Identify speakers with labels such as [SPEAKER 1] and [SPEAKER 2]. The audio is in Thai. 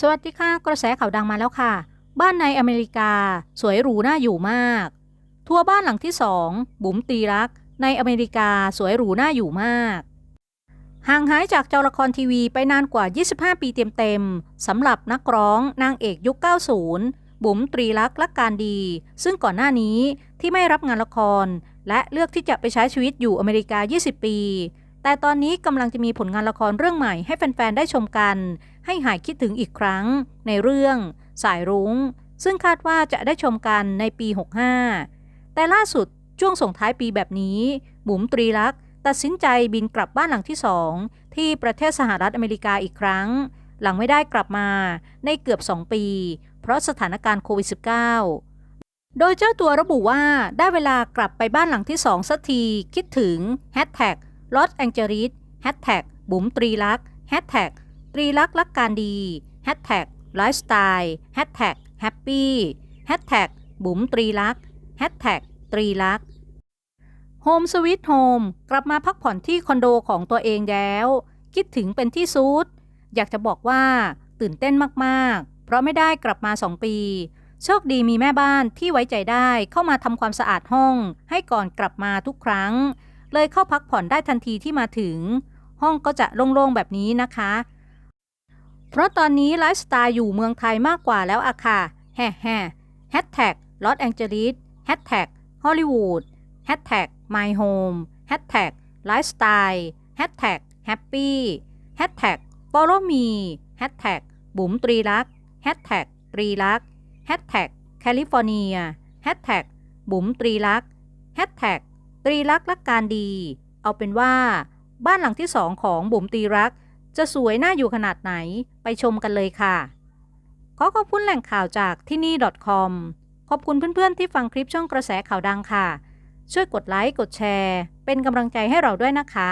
[SPEAKER 1] สวัสดีค่ะ กระแสข่าวดังมาแล้วค่ะ บ้านในอเมริกา สวยหรูน่าอยู่มาก ทัวร์บ้านหลังที่สองบุ๋มตีรัก ในอเมริกาสวยหรูน่าอยู่มากห่างหายจากจอละครทีวีไปนานกว่า 25 ปีเต็มๆสำหรับนักร้องนางเอกยุค 90 บุ๋มตรีรักและการดี ซึ่งก่อนหน้านี้ที่ไม่รับงานละคร และเลือกที่จะไปใช้ชีวิตอยู่อเมริกา 20 ปี แต่ตอนนี้กำลังจะมีผลงานละครเรื่องใหม่ให้แฟน ๆ ได้ชมกัน ให้หายคิดถึงอีกครั้ง ในเรื่อง สายรุง้ง ซึ่งคาดว่าจะได้ชมกันในปี 65 แต่ล่าสุดช่วงส่งท้ายปีแบบนี้บุ๋มตรีรักตัดสินใจบินกลับบ้านหลังที่สองที่ประเทศสหรัฐอเมริกาอีกครั้ง หลังไม่ได้กลับมาในเกือบ 2 ปี เพราะสถานการณ์โควิด -19 โดยเจ้าตัวระบุว่าได้เวลากลับไปบ้านหลังที่สองสักทีคิดถึงแฮชแท็ก ลอสแองเจลิสแฮชแท็กบุ๋มตรีรักแฮชแท็กตรีรักษ์รักการดีแฮชแท็กไลฟ์สไตล์แฮชแท็กแฮปปี้แฮชแท็กบุ๋มตรีรักแฮชแท็กตรีรักษ์โฮมสวิตโฮมกลับมาพักผ่อนที่คอนโดของตัวเองแล้ว คิดถึงเป็นที่สุดอยากจะบอกว่าตื่นเต้นมากๆ เพราะไม่ได้กลับมา2ปี โชคดีมีแม่บ้านที่ไว้ใจได้เข้ามาทำความสะอาดห้องให้ก่อนกลับมาทุกครั้ง เลยเข้าพักผ่อนได้ทันทีที่มาถึง ห้องก็จะโล่งๆแบบนี้นะคะ เพราะตอนนี้ไลฟ์สไตล์อยู่เมืองไทยมากกว่าแล้วอะค่ะแฮ่แฮ่แฮชแท็กลอสแองเจลิสแฮชแท็กฮอลลีวูดแฮชแท็ก my home แฮชแท็กไลฟ์สไตล์แฮชแท็กแฮปปี้แฮชแท็ก follow me แฮชแท็กบุ๋มตรีรักแฮชแท็กตรีรักแฮชแท็กแคลิฟอร์เนียแฮชแท็กบุ๋มตรีรักแฮชแท็ก ตรีรักรักการดี เอาเป็นว่า บ้านหลังที่สองของบุ๋มตรีรัก จะสวยน่าอยู่ขนาดไหนไปชมกันเลยค่ะ ขอขอบคุณแหล่งข่าวจากที่นี่ .com ขอบคุณเพื่อนๆที่ฟังคลิปช่องกระแสข่าวดังค่ะ ช่วยกดไลค์กดแชร์ เป็นกำลังใจให้เราด้วยนะคะ